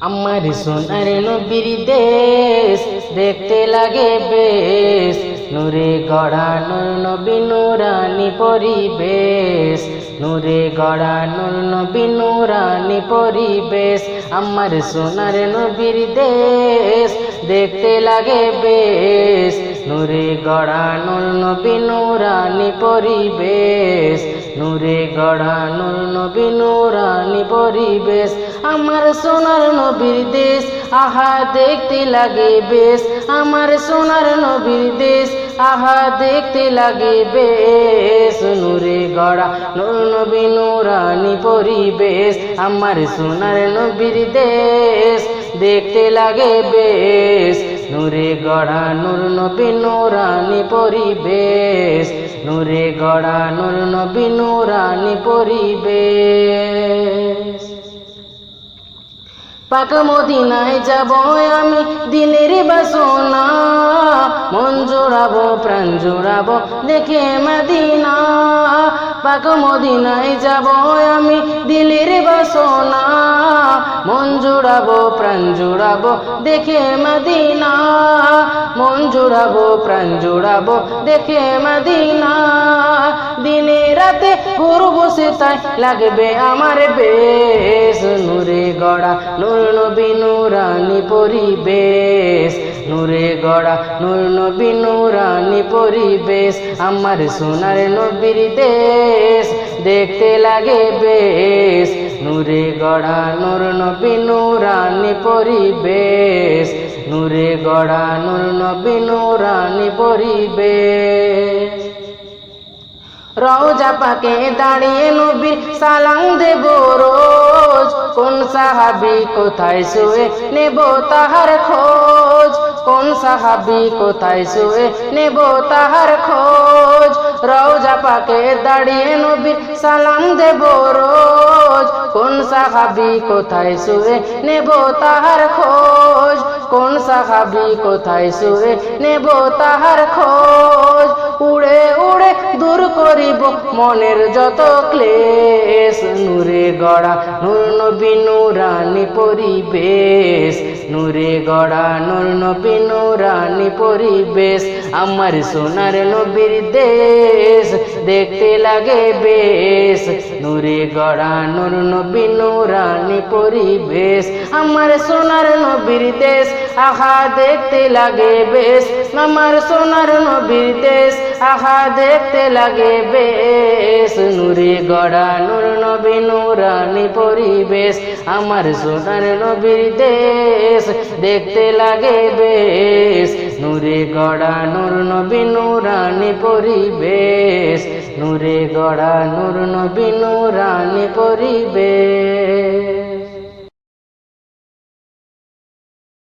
আমার সোনার নবীর দেশ দেখতে লাগে বেশ। নূরে গড়া নূর নবী নুরানি পরিবেশ। নূরে গড়া নূর নবী নুরানি পরিবেশ। আমার সোনার নবীর দেশ দেখতে লাগে বেশ। নূরে গড়া নূর নবী নুরানি পরিবেশ। নূরে গড়া নূর নবী নুরানি পরিবেশ। আমার সোনার নবীর দেশ, আহা, দেখতে লাগে বেশ। আমার সোনার নবীর দেশ, আহা, দেখতে লাগে বেশ। নূরে গড়া নূর নবী নুরানি পরিবেশ, আমার সোনার নবীর দেশ। দেখতে লাগে বেশ। নূরে গড়া নূর নবী নুরানি পরিবেশ। নূরে গড়া নূর নবী নুরানি পরিবেশ। পাক মদিনায় যাব আমি দিনের বাসনা। মন জোড়াবো, প্রাণ জোড়াবো, দেখে মদিনা। পাক মদিনায় যাব আমি দিলের বাসনা। জোড়াবো, প্রাণ জুড়াবো, দেখে মদিনা। মন জুড়াবো, প্রাণ জুড়াবো, দেখে মদিনা। দিনে রাতে গুরু বসে তাই লাগবে আমার বেশ। নূরে গড়া, নূর নবী, নূরানি পরিবেশ। নূরে গড়া, নূর নবী নুরানি পরিবেশ, আমার সোনার নবীর দেশ, দেখতে লাগে বেশ। নূরে গড়া, নূর নবী নুরানি পরিবেশ, নূরে গড়া, নূর নবী নুরানি পরিবেশ। রওজা পাকে দাঁড়িয়ে নবীর সালাম দেব রোজ। কোন সাহাবি কোথায় শুয়ে নেব তাহার খোঁজ? কোন সাহাবি কোথায় শুয়ে নেব তাহার খোঁজ? রওজা পাকে দাঁড়িয়ে নবীর সালাম দেব রোজ। কোন সাহাবি কোথায় শুয়ে নেব তাহার খোঁজ? কোন সাহাবি কোথায় শুয়ে নেব তাহার খোঁজ? করিব মনের যত ক্লেশ, নূরে গড়া নূর নবী নুরানি পরিবেশ, নূরে গড়া নূর নবী নুরানি পরিবেশ, আমার সোনার নবীর দেশ দেখতে লাগে বেশ, নূরে গড়া নূর নবী নুরানি পরিবেশ, আমার সোনার নবীর দেশ, আহা, দেখতে লাগে বেশ, আমার সোনার নবীর দেশ, আহা, দেখতে লাগে বেশ। নূরে গড়া, নুর নবী, নুরানি পরিবেশ, আমার সোনার নবীর দেশ, দেখতে লাগে বেশ। নূরে গড়া, নূর নবী, নুরানি পরিবেশ, নূরে গড়া, নূর নবী, নুরানি পরিবেশ।